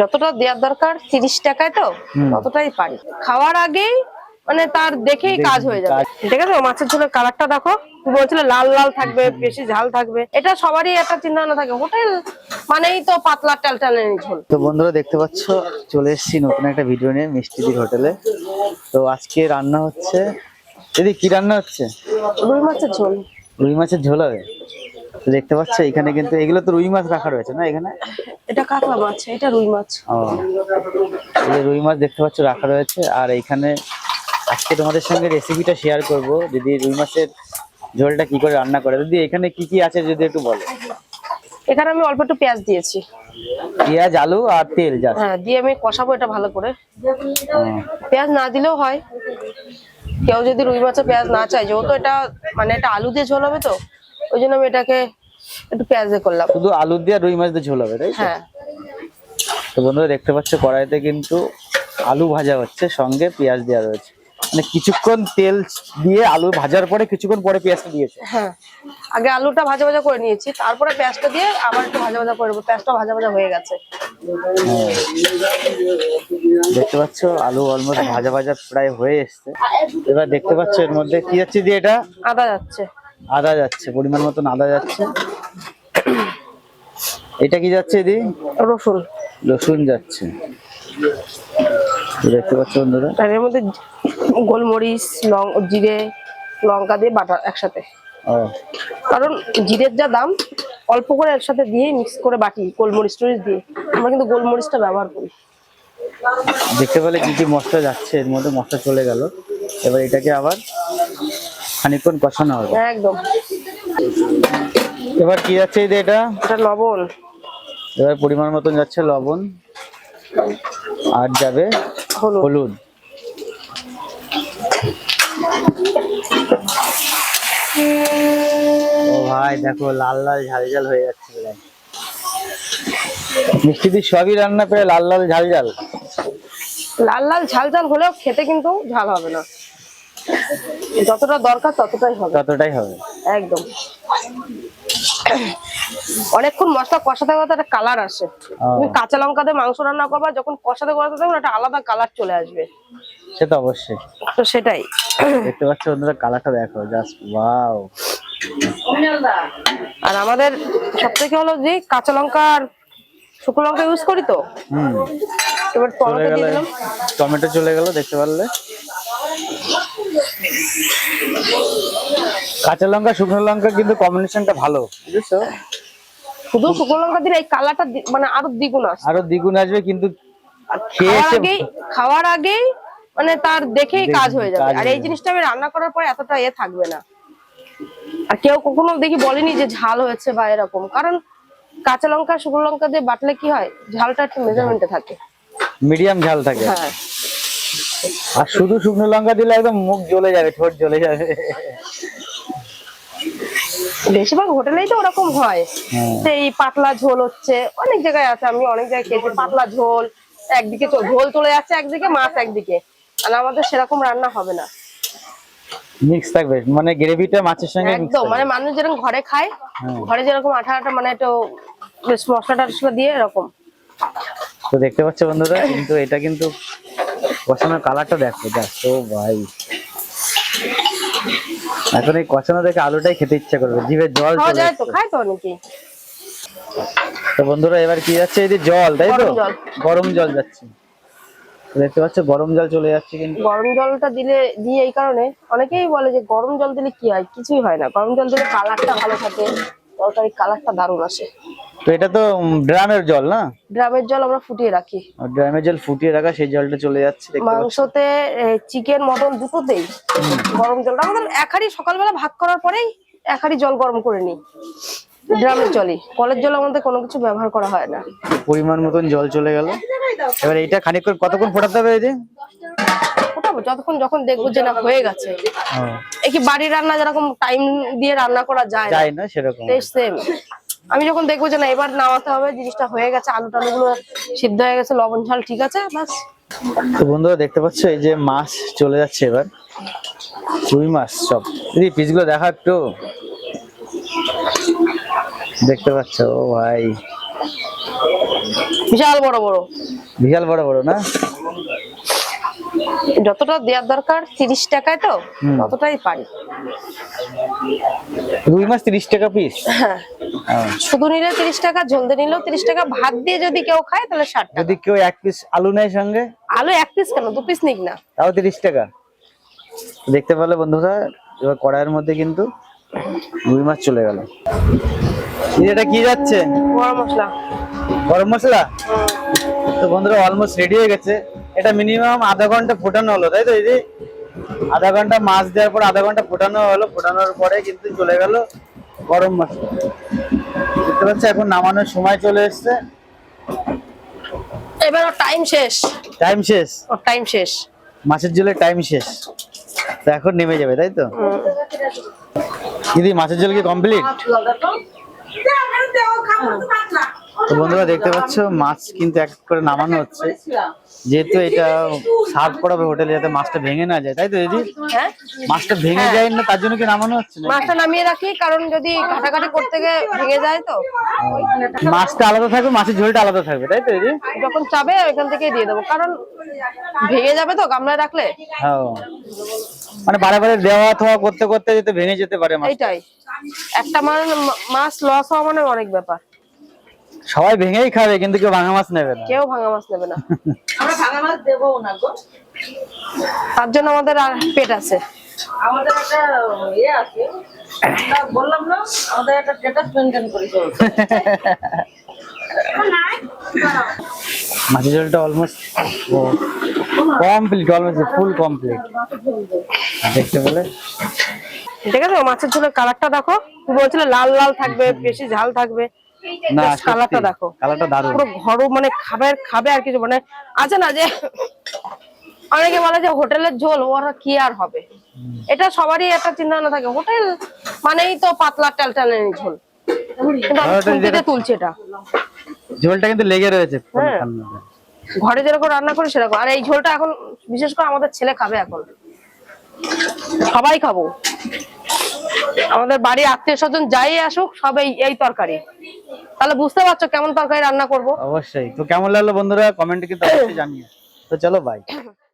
যতটা দেওয়ার দরকার তিরিশ টাকায় তো ততটাই পারি। খাওয়ার আগেই মানে তার দেখেই কাজ হয়ে যাবে। ঠিক আছে মাছের ঝোলের কালারটা দেখো? বলছিলে লাল লাল থাকবে বেশি ঝাল থাকবে। এটা সবারই একটা চিন্তা ভাবনা থাকে। হোটেল মানেই তো পাতলা টালটালের ঝোল। তো বন্ধুরা দেখতে পাচ্ছ চলে এসেছি নতুন একটা ভিডিও নিয়ে মিষ্টিদির হোটেলে। তো আজকে রান্না হচ্ছে দিদি কি রান্না হচ্ছে? রুই মাছের ঝোল। রুই মাছের ঝোল হবে? তো দেখতে পাচ্ছ এখানে কিন্তু এগুলো তো রুই মাছ রাখা রয়েছে না এখানে? এটা কাতলা মাছ এটা রুই মাছ। ও এই রুই মাছ দেখতে পাচ্ছ রাখা রয়েছে। আর এইখানে আজকে তোমাদের সঙ্গে রেসিপিটা শেয়ার করব। দিদি রুই মাছের ঝোলটা কি করে রান্না করে? দিদি এখানে কি কি আছে যদি একটু বলো? এখানে আমি অল্প একটু পেঁয়াজ দিয়েছি। পেঁয়াজ আলু আর তেল যা হ্যাঁ দিয়ে আমি কষাবো এটা ভালো করে। পেঁয়াজ না দিলেও হয়। কেউ যদি রুই মাছে পেঁয়াজ না চায় যেহেতু এটা মানে এটা আলু দিয়ে ঝোল হবে তো ওই জন্য আমি এটাকে একটু পেঁয়াজে করলাম। শুধু আলু দিয়ে রুই মাছ দিয়ে ঝোল হবে তাই হ্যাঁ। তো বন্ধুরা দেখতে পাচ্ছ কড়াইতে কিন্তু আলু ভাজা হচ্ছে সঙ্গে পেঁয়াজ দেওয়া রয়েছে। মানে কিছুক্ষণ তেল দিয়ে আলু ভাজার পরে কিছুক্ষণ পরে পেঁয়াজটা দিয়েছে। হ্যাঁ। আগে আলুটা ভাজা ভাজা করে নিয়েছি তারপরে পেঁয়াজটা দিয়ে আবার একটু ভাজা ভাজা করে নেব। পেঁয়াজটা ভাজা ভাজা হয়ে গেছে। হ্যাঁ। দেখতে পাচ্ছ আলু অলমোস্ট ভাজা ভাজা প্রায় হয়ে এসছে। এবার দেখতে পাচ্ছ এর মধ্যে কি যাচ্ছে দিয়ে এটা? আদা যাচ্ছে। আদা যাচ্ছে পরিমাণ মতন আদা যাচ্ছে। এটা কি যাচ্ছে দি রসুন। রসুন যাচ্ছে। দেখতে পাচ্ছ বন্ধুরা? এর মধ্যে গোলমরিচ লং জিরে লঙ্কা দিয়ে বাটা একসাথে। কারণ জিরের যা দাম অল্প করে একসাথে দিয়ে মিক্স করে বাটি গোলমরিচ টরিচ দিয়ে। আমরা কিন্তু গোলমরিচটা ব্যবহার করি। দেখতে পেলে কি কি মশলা যাচ্ছে এর মধ্যে মশলা চলে গেল। এবার এটাকে আবার খানিকক্ষণ কষানো হবে। একদম। এবার কি যাচ্ছে এই এটা? এটা লবণ। এবার পরিমাণ মতন যাচ্ছে লবণ। আর যাবে হলুদ। ও ভাই দেখো লাল লাল ঝাল ঝাল হয়ে যাচ্ছে। মিষ্টি দিয়ে সবই রান্না করে লাল লাল ঝাল ঝাল। লাল লাল ঝাল ঝাল হলেও খেতে কিন্তু ঝাল হবে না। যতটা দরকার ততটাই হবে। ততটাই হবে। একদম। অনেকক্ষণ মশলা কষাতে কষাতে একটা কালার আসে। তুমি কাঁচা লঙ্কা দিয়ে মাংস রান্না করবা যখন কষাতে কষাতে দেখবে একটা আলাদা কালার চলে আসবে। সে তো অবশ্যই। তো সেটাই। দেখতে পাচ্ছ বন্ধুরা কালারটা দেখো জাস্ট ওয়াও আর আমাদের সবথেকে হলো যে কাঁচা লঙ্কা আর শুকনো লঙ্কা ইউজ করি তো? হুম। এবার টমেটো দিয়ে দিলাম। টমেটো চলে গেল দেখতে পারলে? কাঁচা লঙ্কা শুকনো লঙ্কা কিন্তু কম্বিনেশনটা ভালো বুঝেছ? শুধু শুকনো লঙ্কা দিলে এই কালারটা মানে আরও দ্বিগুণ আসবে। আরও দ্বিগুণ আসবে কিন্তু খাওয়ার আগেই মানে তার দেখেই কাজ হয়ে যাবে। আর এই জিনিসটা আমি রান্না করার পরে এতটা এ থাকবে না। আর কেউ কখনো দেখি বলেনি যে ঝাল হয়েছে বা এরকম। কারণ কাঁচা লঙ্কা শুকনো লঙ্কা দিয়ে বাটলে কি হয়? ঝালটা একটু মেজারমেন্টে থাকে। মিডিয়াম ঝাল থাকে। হ্যাঁ। আর শুধু শুকনো লঙ্কা দিলে একদম মুখ জ্বলে যাবে ঠোঁট জ্বলে যাবে। বেশিরভাগ হোটেলেই তো ওরকম হয়। হ্যাঁ। সেই পাতলা ঝোল হচ্ছে অনেক জায়গায় আছে আমি অনেক জায়গায় খেয়েছি পাতলা ঝোল একদিকে ঝোল চলে যাচ্ছে একদিকে মাছ একদিকে। আর আমাদের সেরকম রান্না হবে না। মিক্স থাকবে মানে গ্রেভিটা মাছের সঙ্গে একদম মানে মানুষ যেরকম ঘরে খায় হ্যাঁ। ঘরে যেরকম আঠা আঠা মানে একটু বেশ মশলা টশলা দিয়ে এরকম। তো দেখতে পাচ্ছ বন্ধুরা কিন্তু এটা কিন্তু কষানোর কালারটা দেখো ও ভাই। এখন এই কষানো দেখে আলুটাই খেতে ইচ্ছা করবে জিভে জল চলে যায় তো। খায় তো অনেকেই তো বন্ধুরা এবার কি যাচ্ছে? এই যে জল তাই তো। গরম জল যাচ্ছে। দেখতে পাচ্ছ গরম জল চলে যাচ্ছে কিন্তু। গরম জলটা দিলে দিয়ে এই কারণে অনেকেই বলে যে গরম জল দিলে কি হয়? কিছুই হয় না। গরম জল দিলে কালারটা ভালো থাকে। তরকারি কালারটা দারুণ আসে। তো এটা তো ড্রামের জল না? ড্রামের জল আমরা ফুটিয়ে রাখি। ড্রামের জল ফুটিয়ে রাখা সেই জলটা চলে যাচ্ছে মাংসতে চিকেন মটন দুটোতেই গরম জলটা। আমাদের এক হাঁড়ি সকালবেলা ভাত করার পরেই এক হাঁড়ি জল গরম করে নিই। ড্রামের জলই। কলের জল আমাদের কোনো কিছু ব্যবহার করা হয় না। পরিমাণ মতন জল চলে গেল। এবার এইটা খানিকক্ষণ কতক্ষণ ফোটাতে হবে এই যে যতক্ষণ যখন দেখব যে না হয়ে গেছে। এই কি বাড়ির রান্না যেরকম টাইম দিয়ে রান্না করা যায় না? যায় না সেরকম। সেম আমি যখন দেখব যে না এবার নামাতে হবে জিনিসটা হয়ে গেছে আলু টালু গুলো সিদ্ধ হয়ে গেছে লবণ ঝাল ঠিক আছে বাস তো বন্ধুরা দেখতে পাচ্ছ এই যে মাছ চলে যাচ্ছে এবার। রুই মাছ সব। দিদি পিসগুলো দেখা একটু। দেখতে পাচ্ছ ও ভাই। বিশাল বড় বড়। বিশাল বড় বড় না? যতটা দেওয়ার দরকার তিরিশ টাকায় তো ততটাই পারি। রুই মাছ তিরিশ টাকা পিস হ্যাঁ। শুধু নিলে তিরিশ টাকা ঝোলতে নিলেও তিরিশ টাকা ভাত দিয়ে যদি কেউ খায় তাহলে ষাট টাকা। যদি কেউ এক পিস আলু নেয় সঙ্গে? আলু এক পিস কেন? দু পিস নিক না। তাও তিরিশ টাকা। দেখতে পেলে বন্ধুরা এবার কড়াইয়ের মধ্যে কিন্তু রুই মাছ চলে গেল। এটা কি যাচ্ছে? গরম মশলা। গরম মশলা? তো বন্ধুরা অলমোস্ট রেডি হয়ে গেছে। এটা মিনিমাম আধা ঘণ্টা ফোটানো হলো তাই তো দিদি? আধা ঘণ্টা মাছ দেওয়ার পর আধা ঘণ্টা ফোটানো হলো ফোটানোর পরে কিন্তু চলে গেল গরম মশলা দেখতে পাচ্ছ এখন নামানোর সময় চলে এসছে। এবার ওর টাইম শেষ। টাইম শেষ। ওর টাইম শেষ। মাছের ঝোলের টাইম শেষ। তো এখন নেমে যাবে তাই তো। দিদি মাছের ঝোল কি কমপ্লিট তো বন্ধুরা দেখতে পাচ্ছ মাছ কিন্তু এক করে নামানো হচ্ছে। যেহেতু এটা সার্ভ করাবে হোটেলে যাতে মাছটা ভেঙে না যায় তাই তো দিদি? হ্যাঁ। মাছটা ভেঙে যায় না তার জন্য কি নামানো হচ্ছে মাছটা নামিয়ে রাখি কারণ যদি কাটাকাটি করতে গিয়ে ভেঙে যায় তো। মাছটা আলাদা থাকবে মাছের ঝোলটা আলাদা থাকবে তাই তো দিদি? যখন চাবে ওইখান থেকেই দিয়ে দেবো কারণ ভেঙে যাবে তো গামলায় রাখলে। হ্যাঁ মানে বারে বারে দেওয়া থাওয়া করতে করতে যেতে ভেঙে যেতে পারে মাছ এইটাই। একটা মাছ লস হওয়া মানে অনেক ব্যাপার। সবাই ভেঙেই খাবে কিন্তু কেউ ভাঙা মাছ নেবে না। কেউ ভাঙা মাছ নেবে না। আমরা ভাঙা মাছ দেবো না গো। তার জন্য আমাদের আর পেট আছে। আমাদের একটা ইয়ে আছে বললাম না আমাদের একটা স্ট্যাটাস মেনটেন করি চলছে মাছের ঝোলটা almost complete almost full complete দেখতে পেলে? ঠিক আছে মাছের ঝোলের কালারটা দেখো। তুমি বলছিলে লাল লাল থাকবে বেশি ঝাল থাকবে। না কালারটা দেখো। কালারটা দারুণ। পুরো ঘর মানে খাবার খাবে আর কিছু মানে আছে না যে অনেকে বলে যে হোটেলের ঝোল ওরা কি আর হবে? এটা সবারই একটা চিন্তা ভাবনা থাকে। হোটেল মানেই তো পাতলা ঝোল। কিন্তু তুলছি এটা। ঝোলটা কিন্তু লেগে রয়েছে হ্যাঁ। ঘরে যেরকম রান্না করি সেরকম। আর এই ঝোলটা এখন বিশেষ করে আমাদের ছেলে খাবে এখন। সবাই খাব। আমাদের বাড়ির আত্মীয় স্বজন যাই আসুক সব এই এই তরকারি। তাহলে বুঝতে পারছ কেমন তরকারি রান্না করব। অবশ্যই। তো কেমন লাগল বন্ধুরা? কমেন্টে কিন্তু জানিয়ে জানিও। তো চলো বাই